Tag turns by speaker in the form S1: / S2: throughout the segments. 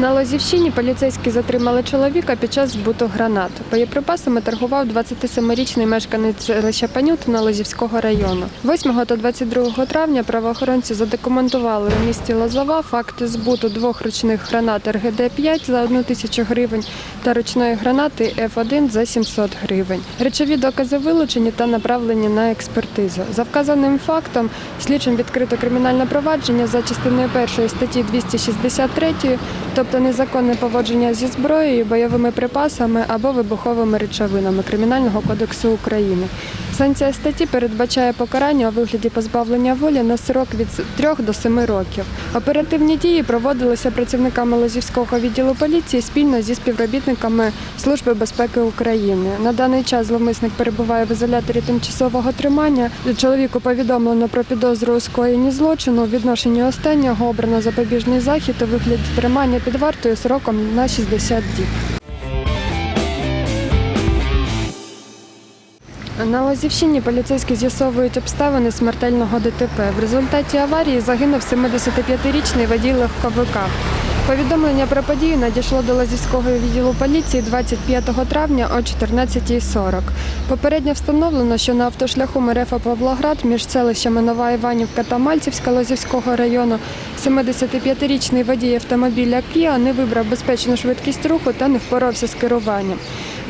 S1: На Лозівщині поліцейські затримали чоловіка під час збуту гранат. Боєприпасами торгував 27-річний мешканець селища Панютина Лозівського району. 8 та 22 травня правоохоронці задокументували у місті Лозова факти збуту двох ручних гранат РГД-5 за 1 тисячу гривень та ручної гранати Ф1 за 700 гривень. Речові докази вилучені та направлені на експертизу. За вказаним фактом слідчим відкрито кримінальне провадження за частиною першої статті 263, тобто незаконне поводження зі зброєю, бойовими припасами або вибуховими речовинами Кримінального кодексу України. Санкція статті передбачає покарання у вигляді позбавлення волі на срок від 3 до 7 років. Оперативні дії проводилися працівниками Лозівського відділу поліції спільно зі співробітниками Служби безпеки України. На даний час зловмисник перебуває в ізоляторі тимчасового тримання. Чоловіку повідомлено про підозру у скоєнні злочину. У відношенні останнього обрано запобіжний захід у вигляді тримання під вартою сроком на 60 діб. На Лозівщині поліцейські з'ясовують обставини смертельного ДТП. В результаті аварії загинув 75-річний водій легковика. Повідомлення про подію надійшло до Лозівського відділу поліції 25 травня о 14.40. Попередньо встановлено, що на автошляху Мерефа Павлоград між селищами Нова Іванівка та Мальцівська Лозівського району 75-річний водій автомобіля Кіа не вибрав безпечну швидкість руху та не впорався з керуванням.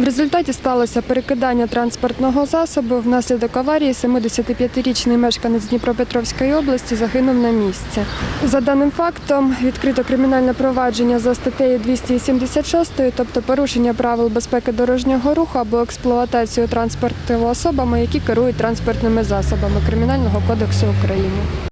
S1: В результаті сталося перекидання транспортного засобу. Внаслідок аварії 75-річний мешканець Дніпропетровської області загинув на місці. За даним фактом відкрито кримінальне провадження за статтею 276, тобто порушення правил безпеки дорожнього руху або експлуатацію транспорту особами, які керують транспортними засобами Кримінального кодексу України.